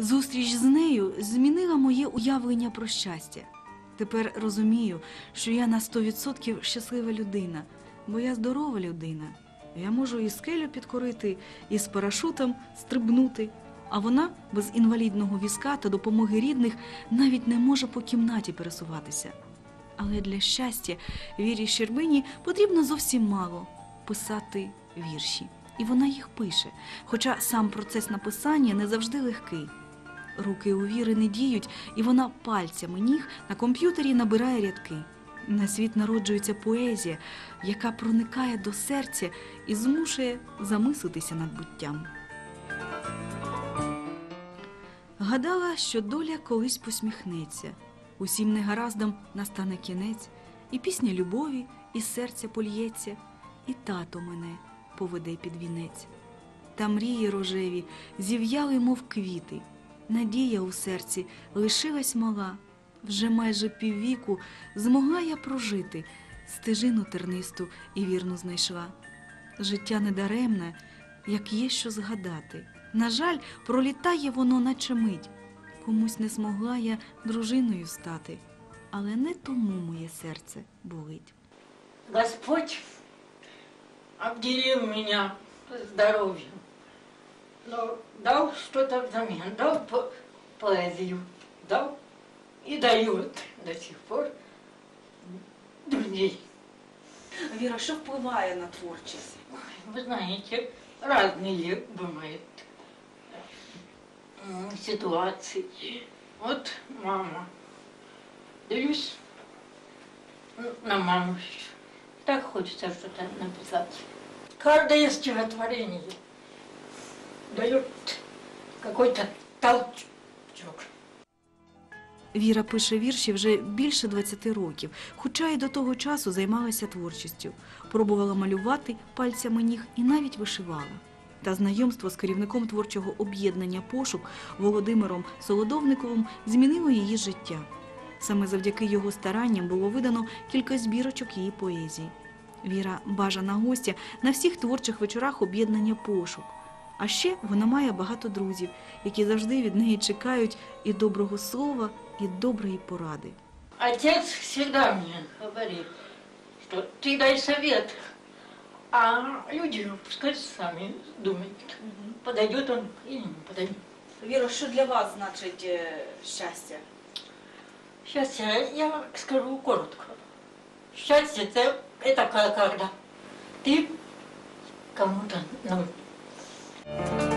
Зустріч з нею змінила моє уявлення про щастя. Тепер розумію, що я на 100% щаслива людина, бо я здорова людина. Я можу і скелю підкорити, і з парашутом стрибнути. А вона без інвалідного візка та допомоги рідних навіть не може по кімнаті пересуватися. Але для щастя Вірі Щербині потрібно зовсім мало писати вірші. І вона їх пише, хоча сам процес написання не завжди легкий. Руки у Віри не діють, і вона пальцями ніг на комп'ютері набирає рядки. На світ народжується поезія, яка проникає до серця і змушує замислитися над буттям. Гадала, що доля колись посміхнеться, усім негараздам настане кінець, і пісня любові із серця польється, і тато мене поведе під вінець. Та мрії рожеві зів'яли, мов квіти. Надія у серці лишилась мала. Вже майже піввіку змогла я прожити, стежину тернисту і вірну знайшла. Життя недаремне, як є що згадати. На жаль, пролітає воно, наче мить. Комусь не змогла я дружиною стати, але не тому моє серце болить. Господь обделил меня здоровьем, но дал что-то взамен, дал по- поэзию, дал и дает до сих пор друзей. Віра, що впливає на творчість? Ой, Вы знаете, разные бывают м, ситуации. Вот мама. Даюсь м, на маму. Так хочется что-то написать. Каждое стихотворение дает какой-то толчок. Віра пише вірші вже більше 20 років, хоча й до того часу займалася творчістю, пробувала малювати пальцями ніг і навіть вишивала. Та знайомство з керівником творчого об'єднання пошук Володимиром Солодовниковим змінило її життя. Саме завдяки його старанням було видано кілька збірочок її поезії. Віра бажана гостя на всіх творчих вечорах об'єднання пошук. А ще вона має багато друзів, які завжди від неї чекають і доброго слова, і доброї поради. Отец всегда мне говорит, что ты дай совет, а люди пускай сами думают, подойдет он или не подойдет. Віра, що для вас значить е, щастя? Счастье, я скажу коротко. Счастье это, это ка- когда ты кому-то ну, Thank you.